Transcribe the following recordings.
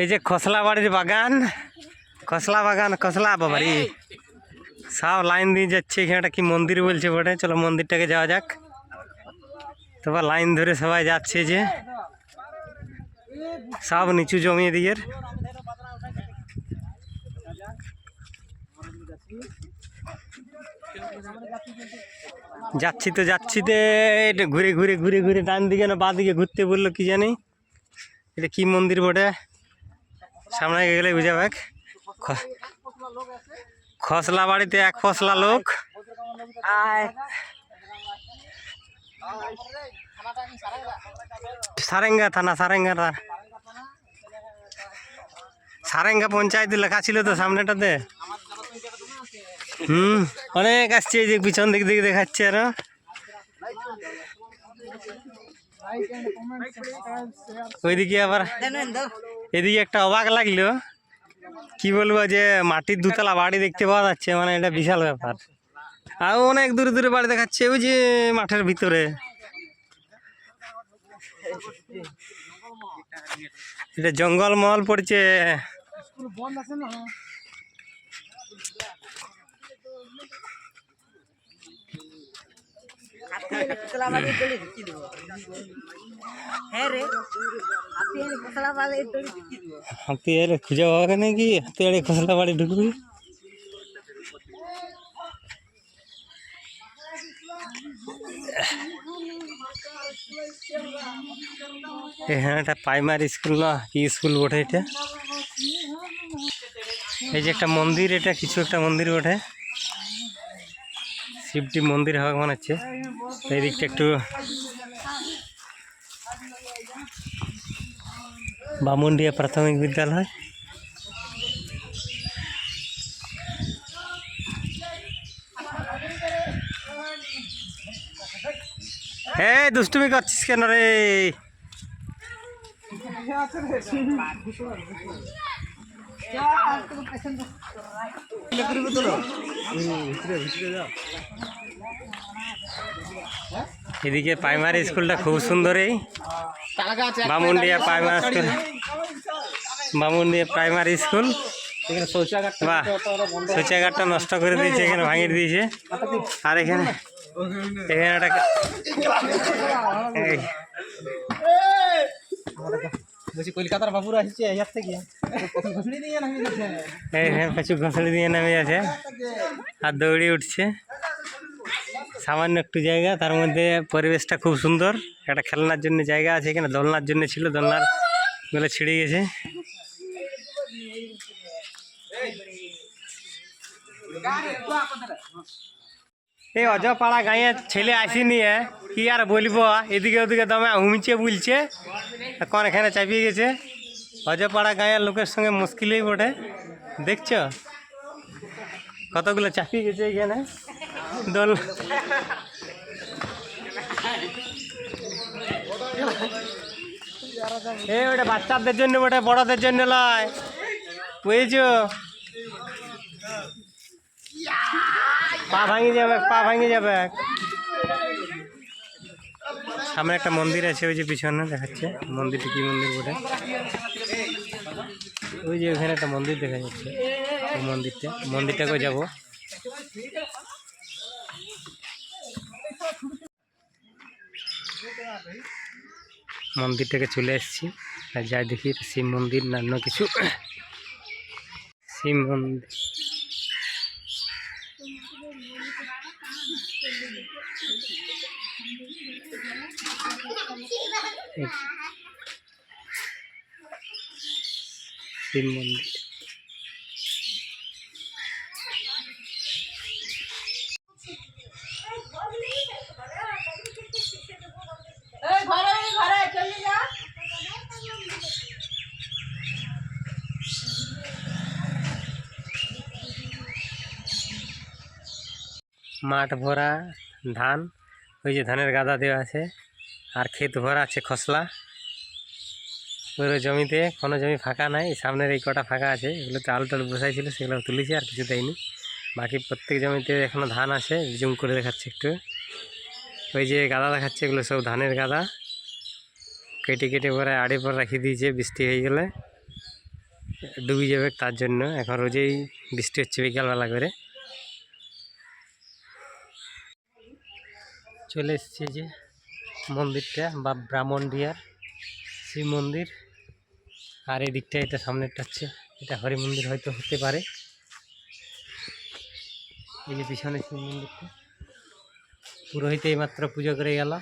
এই যে খসলা বাড়ির বাগান। খসলা বাগান খসলা বাড়ি। সব লাইন দিয়ে যাচ্ছে এখানে একটা কি মন্দির বলছে বটে। চলো মন্দিরটাকে যাওয়া যাক। তারপর লাইন ধরে সবাই যাচ্ছে যে। সব নিচু জমি দিকের যাচ্ছি তো যাচ্ছি তো। এটা ঘুরে ঘুরে ঘুরে ঘুরে ডান দিকে না বাঁ দিকে ঘুরতে বলল কি জানি। এটা কি মন্দির বটে? সামনে গেলে বুঝা খ- খসলা বাড়িতে এক ফসলা লোক। সারেঙ্গা থানা সারেঙ্গা থানা। সারেঙ্গা পঞ্চায়েত লেখা ছিল তো সামনেটাতে। হুম অনেক আসছে এই যে পিছন দিক দিকে দেখাচ্ছে আরও। ওইদিকে আবার এদিকে একটা অবাক লাগল। কি বলব যে মাটির দুতলা বাড়ি দেখতে পাওয়া যাচ্ছে মানে এটা বিশাল ব্যাপার। আর অনেক দূরে দূরে বাড়ি দেখাচ্ছে, ওই যে মাঠের ভিতরে। এটা জঙ্গল মহল পড়ছে। হাতি এলে খুঁজে পাবে নাকি হাতি এলে খসলা বাড়ি ঢুকবি? এখানে একটা প্রাইমারি স্কুল না? কি স্কুল বটে এটা? এই যে একটা মন্দির, এটা কিছু একটা মন্দির বটে। শিবটি মন্দির হবে মনে হচ্ছে। এই দিকটা একটু বামুন্ডিয়া প্রাথমিক বিদ্যালয়। হে দুষ্টুমি করছিস কেন রে? এদিকে প্রাইমারি স্কুলটা খুব সুন্দর। এই Bamundia primary school Bamundia primary school বাহ। শৌচাগারটা নষ্ট করে দিয়েছে এখানে ভাঙিয়ে দিয়েছে। আর এখানে এখানে একটা বলছি কলকাতার বাবুরা আসছে ইয়ার থেকে। ঘষড়ি দিয়ে নেমে আছে। আর দৌড়ে উঠছে। সামান্য একটু জায়গা, তার মধ্যে পরিবেশটা খুব সুন্দর। একটা খেলনার জন্য জায়গা আছে এখানে, দোলনার জন্য ছিল, দোলনারগুলো ছিঁড়ে গেছে। এই অজপাড়া গাঁয়ে ছেলে আসেনি কি আর বলব, এদিকে ওদিকে দমে হুমছে বুলছে। কোন এখানে চাপিয়ে গেছে। অজপাড়া গাঁয়ের লোকের সঙ্গে মুশকিলই বটে। দেখছ? কতগুলো চাপিয়ে গেছে এখানে। দোল এই ওটা বাচ্চাদের জন্য বটে বড়দের জন্য লয়। বুঝেছ? পা ভাঙি যাবে, পা ভাঙি যাবে। সামনে একটা মন্দির আছে, ওই যে পিছনে দেখাচ্ছে। মন্দিরটা কি মন্দির বটে? ওই যে ওখানে একটা মন্দির দেখা যাচ্ছে মন্দিরটা। মন্দিরটাকে যাব? মন্দিরটাকে চলে এসেছি। আর যাই দেখি, এটা শিব মন্দির না অন্য কিছু। শিব মন্দির। এই শিব মন্দির ঘরে ঘরে চলে যা মাঠ ভরা, ধান, ওই যে ধানের গাদা দেওয়া আছে, আর ক্ষেত ভরা আছে খসলা। পুরো জমিতে কোনো জমি ফাঁকা নাই, সামনের এই কটা ফাঁকা আছে এগুলোতে আলু টালু বসাইছিল, সেগুলো তুলেছে আর কিছু দেয়নি। বাকি প্রত্যেক জমিতে এখনও ধান আছে, জুম করে দেখাচ্ছে একটু। ওই যে গাদা দেখাচ্ছে, এগুলো সব ধানের গাদা। কেটে কেটে পরে আড়ে পর রাখি দিয়েছে, বৃষ্টি হয়ে গেলে। ডুবে যাবে তার জন্য, এখন রোজেই বৃষ্টি হচ্ছে বিকালবেলা করে। চলে এসছে যে মন্দিরটা বা ব্রাহ্মণ ব্রাহ্মণডিয়ার শিব মন্দির। আর এই দিকটা, এটা সামনেরটা হচ্ছে, এটা হরি মন্দির হয়তো হতে পারে। এই যে পিছনে শিব মন্দিরটা। পুরোহিত মাত্র পুজো করে গেল।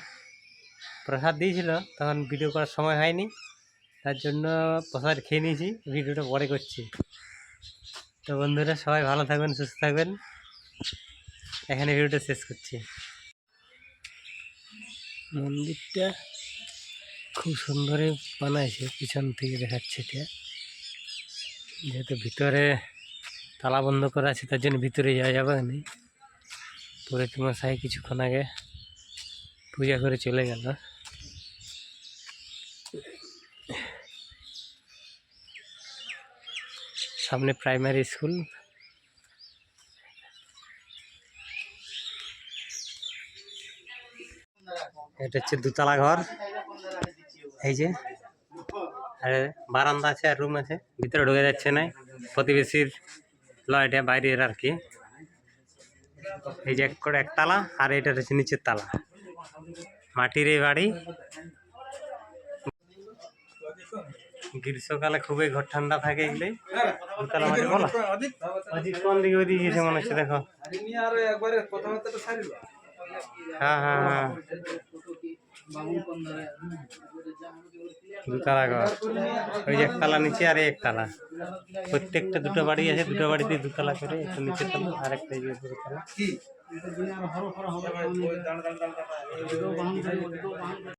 প্রসাদ দিয়েছিল, তখন ভিডিও করার সময় হয়নি। তার জন্য প্রসাদ খেয়ে নিয়েছি, ভিডিওটা পরে করছি। তো বন্ধুরা, সবাই ভালো থাকবেন, সুস্থ থাকবেন। এখানে ভিডিওটা শেষ করছি। মন্দিরটা খুব সুন্দরে বানাইছে, পিছন থেকে দেখাচ্ছে এটা। যেহেতু ভিতরে তালা বন্ধ করা আছে, তার জন্য ভিতরে যাওয়া যাবে না। তোমার মশাই কিছুক্ষণ আগে পূজা করে চলে গেল। সামনে প্রাইমারি স্কুল এটা হচ্ছে দুতলা ঘর। এই যে আর বারান্দা আছে আর রুম আছে ভিতরে ঢুকে যাচ্ছে না প্রতিবেশীর লয়টা বাইরের আর কি। এই যে এক করে একতলা আর এটা হচ্ছে নিচের তালা। মাটির এই বাড়ি। গ্রীষ্মকালে খুবই ঘর ঠান্ডা থাকে এগুলি। দুতলা মাটি বলো। অজিত কোন দিকে ওইদিকে গেছে মনে হচ্ছে দেখো। হ্যাঁ হ্যাঁ হ্যাঁ। দুতলা ঘর। ওই যে একতলা নিচে আর একতলা। প্রত্যেকটা দুটো বাড়ি আছে দুটো বাড়িতে দুতলা করে একটা নিচে তলা আর একটা এই যে উপরের তলা